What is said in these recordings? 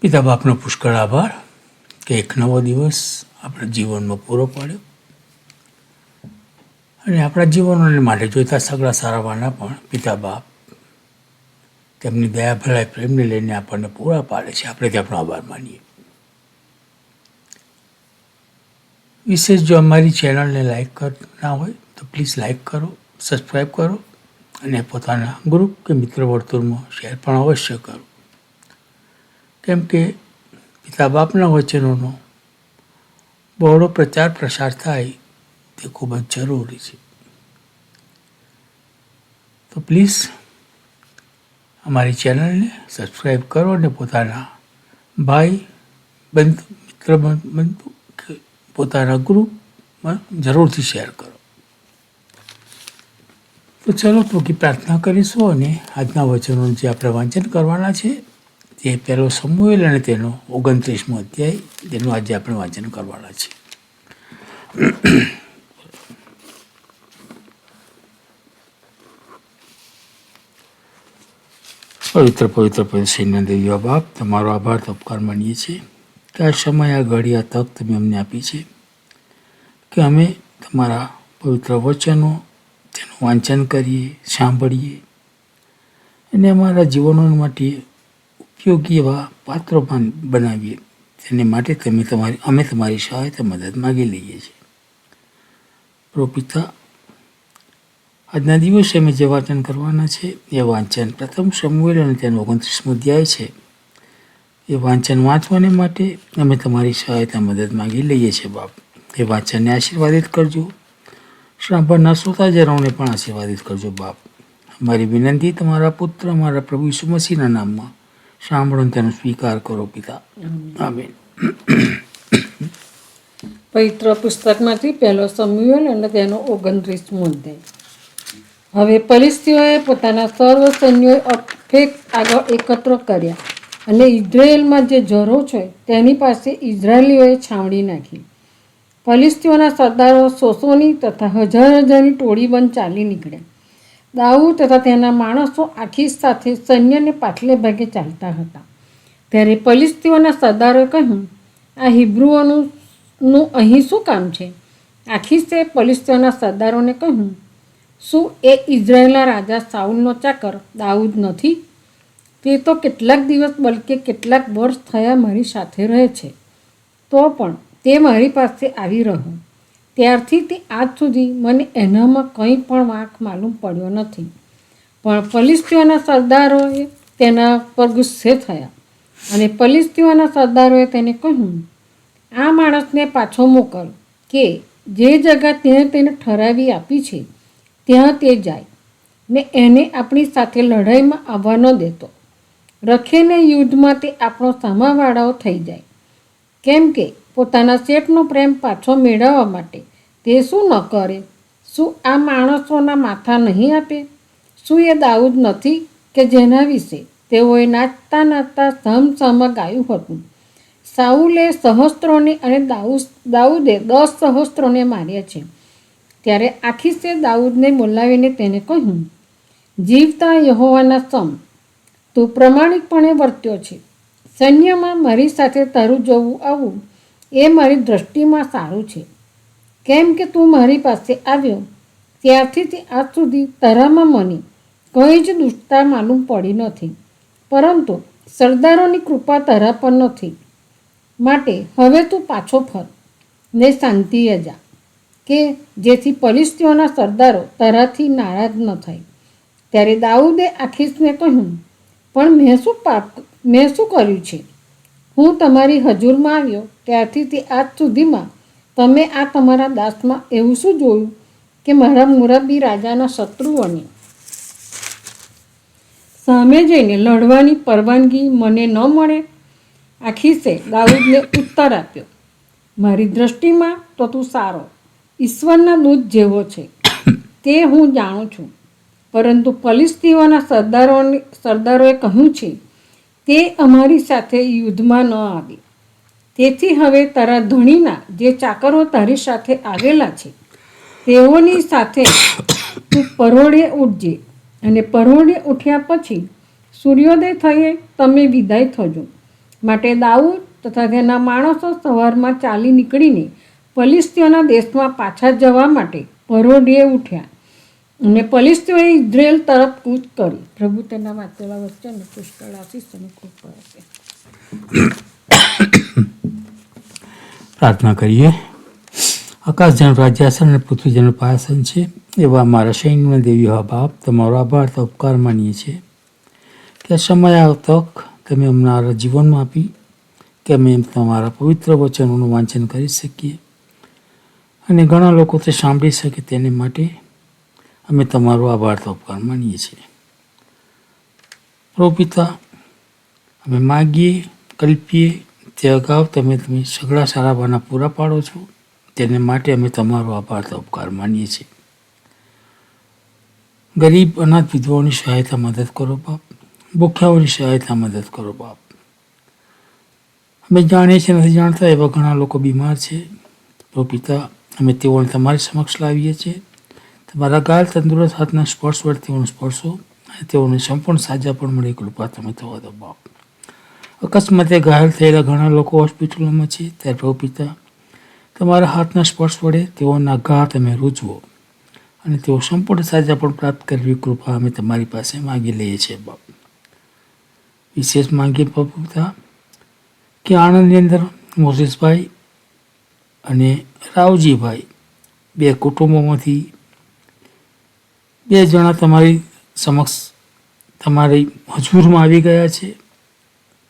પિતા બાપનો પુષ્કળ આભાર કે એક નવો દિવસ આપણા જીવનમાં પૂરો પાડ્યો. અને આપણા જીવનોને માટે જોઈતા સગળા સારાવાના પણ પિતા બાપ તેમની દયા ભલાઈ પ્રેમને લઈને આપણને પૂરા પાડે છે. આપણે તેમનો આભાર માનીએ. વિશેષ જો અમારી ચેનલને લાઈક કર ના હોય તો પ્લીઝ લાઈક કરો સબસ્ક્રાઈબ કરો અને પોતાના ગ્રુપ કે મિત્ર વર્તુળમાં શેર પણ અવશ્ય કરો. કેમ કે પિતા બાપના વચનોનો બહોળો પ્રચાર પ્રસાર થાય તે ખૂબ જ જરૂરી છે. તો પ્લીઝ અમારી ચેનલને સબસ્ક્રાઈબ કરો અને પોતાના ભાઈ બંધુ, મિત્ર બંધુ પોતાના ગ્રુપમાં જરૂરથી શેર કરો. તો ચલો ટૂંકી પ્રાર્થના કરીશું અને આજના વચનોનું જે આપણે વાંચન કરવાના છે તે પહેલો સમુએલ અને તેનો ઓગણત્રીસમો અધ્યાય તેનું આજે આપણે વાંચન કરવાના છે પવિત્ર પવિત્ર પવિત્ર સૈન્ય દેવીઓ બાપ તમારો આભાર તો ઉપકાર માનીએ છીએ કે આ સમય આ ઘડી, આ તક તમે અમને આપી છે. કે અમે તમારા પવિત્ર વચનો, તેનું વાંચન કરીએ, સાંભળીએ. અને અમારા જીવનો માટે ઉપયોગી એવા પાત્રો બન- બનાવીએ તેને માટે તમે તમારી, અમે તમારી સહાયતા મદદ માગી લઈએ છીએ. પ્રોપિતા આજના દિવસે અમે જે વાંચન કરવાના છે, એ વાંચન પ્રથમ સમુએલ અને તેનો ઓગણત્રીસમો અધ્યાય છે. એ વાંચન વાંચવાને માટે અમે તમારી સહાયતા મદદ માગી લઈએ છીએ, બાપ. એ વાંચનને આશીર્વાદિત કરજો. સાંભળનાર શ્રોતાજનોને પણ આશીર્વાદિત કરજો, બાપ. અમારી વિનંતી તમારા પુત્ર અમારા પ્રભુ ઈસુ મસીહના નામમાં સાંભળો તેનો સ્વીકાર કરો પિતા. આમીન. પવિત્ર પુસ્તકમાંથી પહેલો સમુએલ અને તેનો ઓગણત્રીસમો અધ્યાય હવે પલિસ્તીઓએ પોતાના સર્વ સૈન્યોએ અફેક આગળ એકત્ર કર્યા અને ઇઝરાયેલમાં જે જરો છે તેની પાસે ઇઝરાયેલીઓએ છાવણી નાખી. ફલિસ્તીઓના સરદારો સોસોની તથા હજાર હજારની ટોળીબંધ ચાલી નીકળ્યા. દાઉદ તથા તેના માણસો આખી સાથે સૈન્યને પાછલે ભાગે ચાલતા હતા. ત્યારે પલિસ્તીઓના સરદારોએ કહ્યું, આ હિબ્રુઓનું અહીં શું કામ છે? આખીસે પલિસ્તીઓના સરદારોને કહ્યું, શું એ ઇઝરાયેલના રાજા સાઉલનો ચાકર દાઉદ નથી? તે તો કેટલાક દિવસ બલકે કેટલાક વર્ષ થયા મારી સાથે રહે છે. તો પણ તે મારી પાસે આવી રહ્યો ત્યારથી તે આજ સુધી મને એનામાં કંઈ પણ વાંક માલુમ પડ્યો નથી. પણ પલિસ્તીઓના સરદારોએ તેના પર ગુસ્સે થયા અને પલિસ્તીઓના સરદારોએ તેને કહ્યું, આ માણસને પાછો મોકલ કે જે જગા તેણે તેને ઠરાવી આપી છે, ત્યાં તે જાય. ને એને આપણી સાથે લડાઈમાં આવવા ન દેતો. રખેને યુદ્ધમાં તે આપણો સામાવાળાઓ થઈ જાય. કેમ કે પોતાના શેઠનો પ્રેમ પાછો મેળવવા માટે. તે શું ન કરે? શું આ માણસોના માથા નહીં આપે? શું એ દાઉદ નથી કે જેના વિશે? તેઓએ નાચતા નાચતા સમસમ ગાયું હતું. સાઉલે સહસ્ત્રોને અને દાઉદ દાઉદે દસ સહસ્ત્રોને માર્યા છે. ત્યારે આખીસે દાઉદને બોલાવીને તેને કહ્યું, જીવતા યહોવાના સમ, તું પ્રમાણિકપણે વર્ત્યો છે. સૈન્યમાં મારી સાથે તારું જોવું આવવું એ મારી દૃષ્ટિમાં સારું છે. કેમ કે તું મારી પાસે આવ્યો, ત્યારથી તે આજ સુધી તારામાં મને કંઈ જ દુષ્ટતા માલુમ પડી નથી. પરંતુ સરદારોની કૃપા તારા પર નથી. માટે હવે તું પાછો ફર, ને શાંતિએ જા, કે જેથી પરિસ્થિતિઓના સરદારો તારાથી નારાજ ન થાય. ત્યારે દાઉદે આખીસને કહ્યું, પણ મેં શું પાપ, મેં શું કર્યું છે? હું તમારી હજુરમાં આવ્યો ત્યારથી તે આજ સુધીમાં તમે આ તમારા દાસમાં એવું શું જોયું કે મારા મુરબ્બી રાજાના શત્રુઓને સામે જઈને લડવાની પરવાનગી મને ન મળે આખીસે દાઉદને ઉત્તર આપ્યો, મારી દૃષ્ટિમાં તો તું સારો, ઈશ્વરના દૂત જેવો છે, તે હું જાણું છું. પરંતુ ફલિસ્તીઓના સરદારોને, સરદારોએ કહ્યું છે તે અમારી સાથે યુદ્ધમાં ન આવે. તેથી હવે તારા ધણીના જે ચાકરો તારી સાથે આવેલા છે, તેઓની સાથે તું પરોળે ઉઠજે અને પરોળે ઉઠ્યા પછી સૂર્યોદય થયે તમે વિદાય થજો. માટે દાઉદ તથા તેના માણસો સવારમાં ચાલી નીકળીને પલિસ્તીઓના દેશમાં પાછા જવા માટે પરોઢીએ ઉઠ્યા. અને પલિસ્તીઓએ દ્રેલ તરફ કૂચ કરી પ્રભુ તેના વાંચેલા વચ્ચે પુષ્કળ આશીષ અને કૃપા આપે પ્રાર્થના કરીએ. આકાશજન રાજ્યાસન અને પૃથ્વીજન પાયાસન છે. એવા અમારા સૈન્ય દેવી હા બાપ તમારો આભાર તો ઉપકાર માનીએ છીએ. કે સમય આ તક તમે અમારા જીવનમાં આપી કે અમે તમારા પવિત્ર વચનોનું વાંચન કરી શકીએ. અને ઘણા લોકો તે સાંભળી શકે તેને માટે અમે તમારો આભાર તો ઉપકાર માનીએ છીએ. પ્રોપિતા પિતા અમે માગીએ, કલ્પીએ, તે અગાઉ તમે તમે સગળા સારા બાના પૂરા પાડો છો, તેને માટે અમે તમારો આભાર તો ઉપકાર માનીએ છીએ. ગરીબ, અનાથ વિધવાઓની સહાયતા મદદ કરો બાપ, ભૂખ્યાઓની સહાયતા મદદ કરો બાપ. અમે જાણીએ છીએ, નથી જાણતા એવા ઘણા લોકો બીમાર છે. તો પિતા અમે તેઓને તમારી સમક્ષ લાવીએ છીએ. તમારા ગાલ તંદુરસ્ત હાથના સ્પર્શ વડે તેઓને સ્પર્શો અને તેઓને સંપૂર્ણ સાજા પણ મળે, કૃપા તમે થવા બાપ. અકસ્માતે ઘાયલ થયેલા ઘણા લોકો હોસ્પિટલોમાં છે. ત્યારે પ્રભુ પિતા, તમારા હાથના સ્પર્શ વડે તેઓના ઘા તમે રૂજવો અને તેઓ સંપૂર્ણ સાજા પણ પ્રાપ્ત કરવી કૃપા અમે તમારી પાસે માગી લઈએ છીએ બાપ. વિશેષ માગીએ પ્રભુ પિતા કે આણંદની અંદર મોસીસભાઈ અને રાવજીભાઈ બે કુટુંબોમાંથી બે જણા તમારી સમક્ષ તમારી હજુરમાં આવી ગયા છે.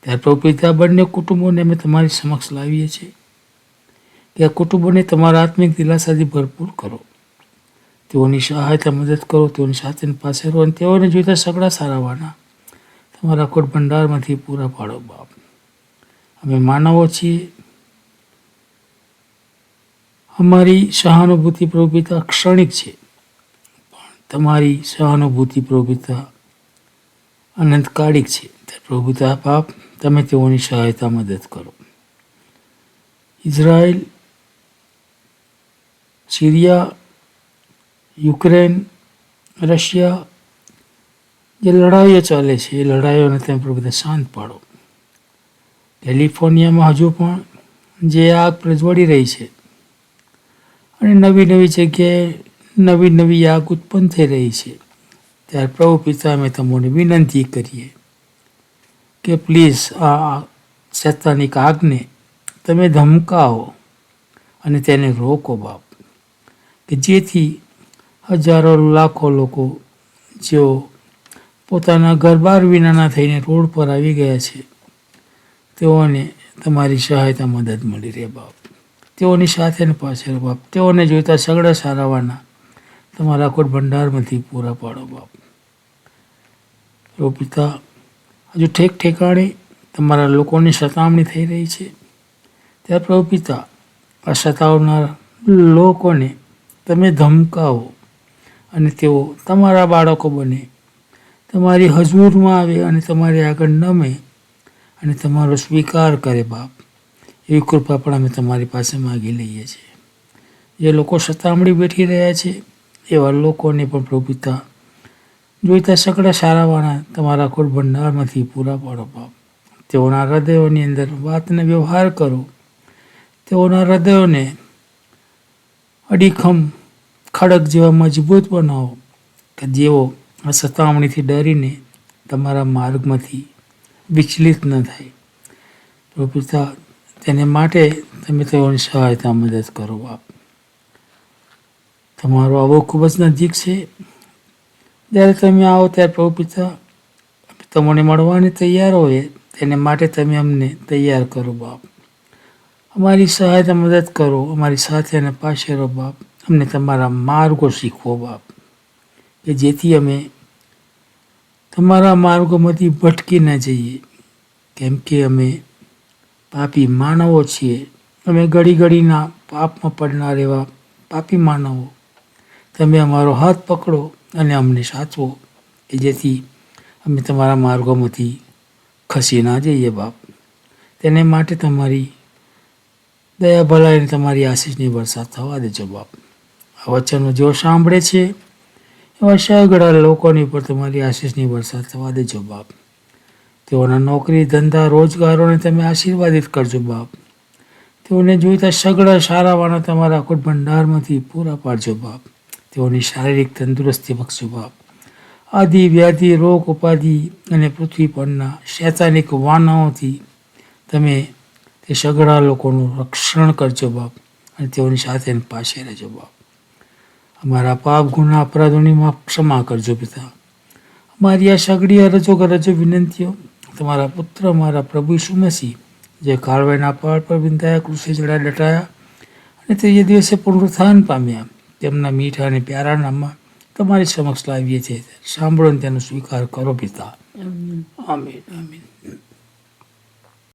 ત્યારે પ્રભુપિતા બંને કુટુંબોને અમે તમારી સમક્ષ લાવીએ છીએ. કે આ કુટુંબોને તમારા આત્મિક દિલાસાથી ભરપૂર કરો. તેઓની સહાયતા મદદ કરો, તેઓની સાથે પાસે રહો અને તેઓને જોઈતા સગડા સારાવાના. તમારા કોટ ભંડારમાંથી પૂરા પાડો બાપ. અમે માનવો છીએ. અમારી સહાનુભૂતિ પ્રભુપિતા ક્ષણિક છે. તમારી સહાનુભૂતિ પ્રભુતા અનંતકાળિક છે. પ્રભુતા પાપ, તમે તેઓની સહાયતા મદદ કરો. ઇઝરાયલ, સિરિયા, યુક્રેન, રશિયા, જે લડાઈઓ ચાલે છે, એ લડાઈઓને તમે પ્રભુતા શાંત પાડો. કેલિફોર્નિયામાં હજુ પણ જે આગ પ્રજવળી રહી છે અને નવી નવી જગ્યાએ નવી નવી આગ ઉત્પન્ન થઈ રહી છે. ત્યારે પ્રભુ પિતા અમે તમને વિનંતી કરીએ કે પ્લીઝ આ શૈતાનિક આગને તમે ધમકાવો અને તેને રોકો બાપ. કે જેથી હજારો લાખો લોકો જેઓ પોતાના ઘરબાર વિનાના થઈને રોડ પર આવી ગયા છે, તેઓને તમારી સહાયતા મદદ મળી રહે બાપ. તેઓની સાથે પાછળ બાપ. તેઓને જોઈતા સગડા સારાવાના તમારા કોટ ભંડારમાંથી પૂરા પાડો બાપ. પ્રભુ પિતા હજુ ઠેક ઠેકાણે તમારા લોકોની સતામણી થઈ રહી છે. ત્યારે પ્રભુ પિતા આ સતાવનાર લોકોને તમે ધમકાવો અને તેઓ તમારા બાળકો બને. તમારી હજુરમાં આવે અને તમારી આગળ નમે અને તમારો સ્વીકાર કરે બાપ. એવી કૃપા પણ અમે તમારી પાસે માગી લઈએ છીએ. જે લોકો સતામણી બેઠી રહ્યા છે એવા લોકોને પણ પ્રભુ જોઈતા સકડા સારાવાના તમારા ખોટ ભંડારમાંથી પૂરા પાડો બાપ તેઓના હૃદયોની અંદર વાતને વ્યવહાર કરો. તેઓના હૃદયોને અડીખમ, ખડક જેવા મજબૂત બનાવો કે જેઓ આ સતામણીથી ડરીને તમારા માર્ગમાંથી વિચલિત ન થાય. પ્રભુતા, તેને માટે તમે તેઓની સહાયતા મદદ કરો બાપ. તમારો આવો ખૂબ જ નજીક છે. જ્યારે તમે આવો ત્યારે પ્રભુ પિતા તમને મળવાની તૈયાર હોય તેને માટે તમે અમને તૈયાર કરો બાપ. અમારી સહાયતા મદદ કરો, અમારી સાથે અને પાસે રહો બાપ. અમને તમારા માર્ગો શીખવો બાપ. કે જેથી અમે તમારા માર્ગોમાંથી ભટકી ન જઈએ. કેમ કે અમે પાપી માનવો છીએ. અમે ઘડી ઘડીના પાપમાં પડનાર એવા પાપી માનવો તમે અમારો હાથ પકડો અને અમને સાચવો. કે જેથી અમે તમારા માર્ગોમાંથી ખસી ના જઈએ બાપ. તેને માટે તમારી દયા ભલાઈને તમારી આશીષની વરસાદ થવા દેજો બાપ. આ વચનો જેઓ સાંભળે છે, એવા સગડા લોકોની ઉપર તમારી આશીષની વરસાદ થવા દેજો બાપ. તેઓના નોકરી, ધંધા, રોજગારોને તમે આશીર્વાદિત કરજો બાપ. તેઓને જોઈતા સગડા સારાવાના તમારા અખોટ ભંડારમાંથી પૂરા પાડજો બાપ. તેઓની શારીરિક તંદુરસ્તી બક્ષજો બાપ આદિ, વ્યાધિ, રોગ, ઉપાધિ અને પૃથ્વી પરના શૈતાનિક વાનાઓથી તમે તે સગડા લોકોનું રક્ષણ કરજો બાપ અને તેઓની સાથે પાસે રહેજો બાપ. અમારા પાપ, ગુના, અપરાધોની માફ ક્ષમા કરજો પિતા. અમારી આ સગડી અરજો ગરજો વિનંતીઓ તમારા પુત્ર મારા પ્રભુ ઈસુ મસીહ, જે કાળવાના પહાડ પર વિંધાયા કૃષિ જડા ડટાયા અને તે દિવસે પુનરુત્થાન પામ્યા. તેમના મીઠા અને પ્યારા નામમાં તમારી સમક્ષ લાવીએ છીએ. સાંભળો તેનો સ્વીકાર કરો પિતા. આમીન આમીન.